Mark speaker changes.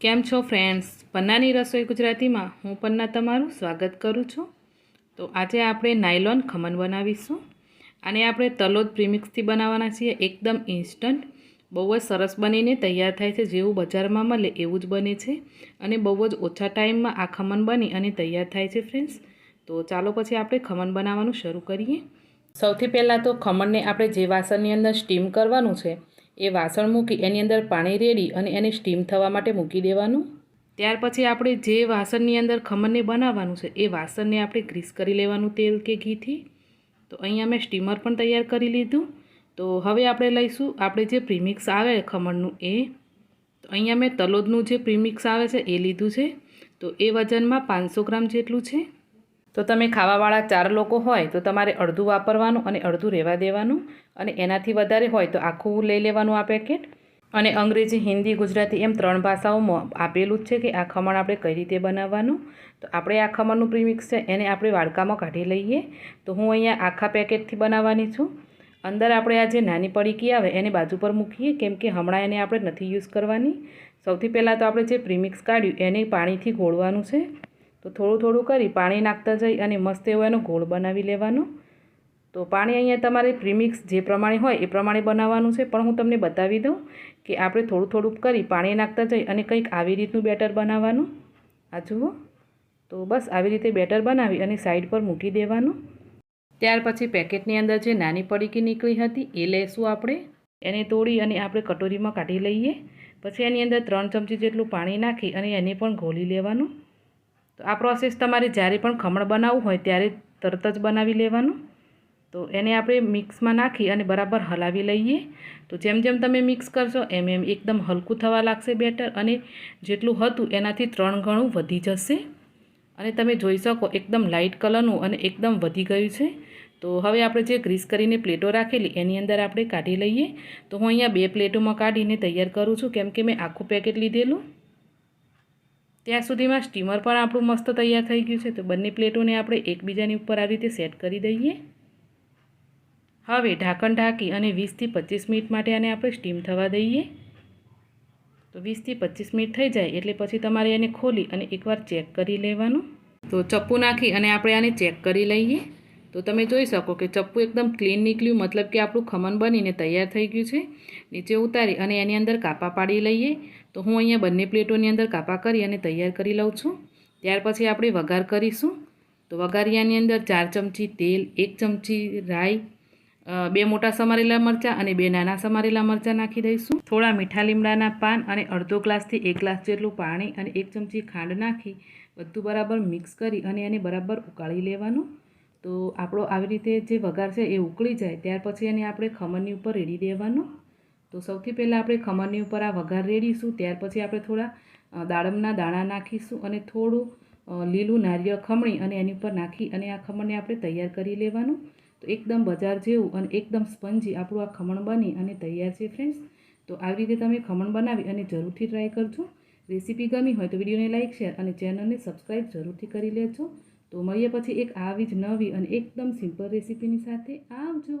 Speaker 1: કેમ છો ફ્રેન્ડ્સ પન્નાની રસોઈ ગુજરાતીમાં. હું પન્ના તમારું સ્વાગત કરું છું. તો આજે આપણે નાયલોન ખમણ બનાવીશું. અને આપણે તલોદ પ્રીમિક્સથી બનાવવાના છીએ એકદમ ઇન્સ્ટન્ટ બહુ જ સરસ બનીને તૈયાર થાય છે. જેવું બજારમાં મળે એવું જ બને છે. અને બહુ જ ઓછા ટાઈમમાં આ ખમણ બની અને તૈયાર થાય છે ફ્રેન્ડ્સ તો ચાલો પછી આપણે ખમણ બનાવવાનું શરૂ કરીએ. સૌથી પહેલાં તો ખમણને આપણે જે વાસણની અંદર સ્ટીમ કરવાનું છે એ વાસણ મૂકી એની અંદર પાણી રેડી અને એને સ્ટીમ થવા માટે મૂકી દેવાનું. ત્યાર પછી આપણે જે વાસણની અંદર ખમણને બનાવવાનું છે, એ વાસણને આપણે ગ્રીસ કરી લેવાનું તેલ કે ઘીથી. તો અહીંયા મેં સ્ટીમર પણ તૈયાર કરી લીધું. તો હવે આપણે લઈશું, આપણે જે પ્રીમિક્સ આવે ખમણનું એ. તો અહીંયા મેં તલોદનું જે પ્રીમિક્સ આવે છે, એ લીધું છે. તો એ વજનમાં પાંચસો ગ્રામ જેટલું છે. તો તમે ખાવાવાળા ચાર લોકો હોય તો તમારે અડધું વાપરવાનું અને અડધું રહેવા દેવાનું અને એનાથી વધારે હોય તો આખું લઈ લેવાનું આ પેકેટ. અને અંગ્રેજી, હિન્દી, ગુજરાતી એમ ત્રણ ભાષાઓમાં આપેલું જ છે કે આ ખમણ આપણે કઈ રીતે બનાવવાનું. તો આપણે આ ખમણનું પ્રીમિક્સ છે, એને આપણે વાડકામાં કાઢી લઈએ. તો હું અહીંયા આખા પેકેટથી બનાવવાની છું. અંદર આપણે આ જે નાની પડીકી આવે એને બાજુ પર મૂકીએ, કેમ કે હમણાં એને આપણે નથી યુઝ કરવાની. સૌથી પહેલાં તો આપણે જે પ્રીમિક્સ કાઢ્યું એને પાણીથી ગોળવાનું છે. તો થોડું થોડું કરી પાણી નાખતા જઈ અને મસ્ત એવો એનો ગોળ બનાવી લેવાનો. તો પાણી અહીંયા તમારે પ્રીમિક્સ જે પ્રમાણે હોય એ પ્રમાણે બનાવવાનું છે. પણ હું તમને બતાવી દઉં કે આપણે થોડું થોડું કરી પાણી નાખતા જઈ અને કંઈક આવી રીતનું બેટર બનાવવાનું. આ જુઓ. તો બસ આવી રીતે બેટર બનાવી અને સાઈડ પર મૂકી દેવાનું. ત્યાર પછી પેકેટની અંદર જે નાની પડીકી નીકળી હતી એ લેશું આપણે. એને તોડી અને આપણે કટોરીમાં કાઢી લઈએ. પછી એની અંદર ત્રણ ચમચી જેટલું પાણી નાખી અને એને પણ ઘોલી લેવાનું. તો આ પ્રોસેસ તમારે જ્યારે પણ ખમણ બનાવવું હોય ત્યારે તરત જ બનાવી લેવાનું. તો એને આપણે મિક્સમાં નાખી અને બરાબર હલાવી લઈએ. તો જેમ જેમ તમે મિક્સ કરશો એમ એમ એકદમ હલકું થવા લાગશે બેટર અને જેટલું હતું એનાથી ત્રણ ગણું વધી જશે. અને તમે જોઈ શકો એકદમ લાઇટ કલરનું અને એકદમ વધી ગયું છે. તો હવે આપણે જે ગ્રીસ કરીને પ્લેટો રાખેલી એની અંદર આપણે કાઢી લઈએ. તો હું અહીંયા બે પ્લેટોમાં કાઢીને તૈયાર કરું છું. કેમ કે મેં આખું પેકેટ લીધેલું. ત્યાં સુધીમાં સ્ટીમર પણ આપણું મસ્ત તૈયાર થઈ ગયું છે, તો બંને પ્લેટોને આપણે એકબીજાની ઉપર આ રીતે સેટ કરી દઈએ. હવે ઢાંકણ ઢાંકી અને વીસથી પચીસ મિનિટ માટે આને આપણે સ્ટીમ થવા દઈએ. તો વીસથી પચીસ મિનિટ થઈ જાય એટલે પછી તમારે એને ખોલી અને એકવાર ચેક કરી લેવાનું. તો ચપ્પુ નાખી અને આપણે આને ચેક કરી લઈએ. તો તમે જોઈ શકો કે ચપ્પુ એકદમ ક્લીન નીકળ્યું, મતલબ કે આપણું ખમણ બનીને તૈયાર થઈ ગયું છે. નીચે ઉતારી અને એની અંદર કાપા પાડી લઈએ. તો હું અહીંયા બંને પ્લેટોની અંદર કાપા કરી અને તૈયાર કરી લઉં છું. ત્યાર પછી આપણે વઘાર કરીશું. તો વઘારિયાની અંદર ચાર ચમચી તેલ, એક ચમચી રાઈ બે મોટા સમારેલા મરચાં અને બે નાના સમારેલા મરચાં નાખી દઈશું. થોડા મીઠા લીમડાના પાન અને અડધો ગ્લાસથી એક ગ્લાસ જેટલું પાણી અને એક ચમચી ખાંડ નાખી બધું બરાબર મિક્સ કરી અને એને બરાબર ઉકાળી લેવાનું. તો આપણો આવી રીતે જે વઘાર છે એ ઉકળી જાય, ત્યાર પછી એને આપણે ખમણની ઉપર રેડી દેવાનું. તો સૌથી પહેલાં આપણે ખમણની ઉપર આ વઘાર રેડીશું, ત્યાર પછી આપણે થોડા દાડમના દાણા નાખીશું અને થોડું લીલું નારિયેળ ખમણી અને એની ઉપર નાખી અને આ ખમણને આપણે તૈયાર કરી લેવાનું. તો એકદમ બજાર જેવું અને એકદમ સ્પંજી આપણું આ ખમણ બની અને તૈયાર છે ફ્રેન્ડ્સ. તો આવી રીતે તમે ખમણ બનાવી અને જરૂરથી ટ્રાય કરજો. રેસીપી ગમી હોય તો વિડીયોને લાઇક શેર અને ચેનલને સબસ્ક્રાઈબ જરૂરથી કરી લેજો. તો મળીએ પછી એક આવી જ નવી અને એકદમ સિમ્પલ રેસીપીની સાથે આવજો.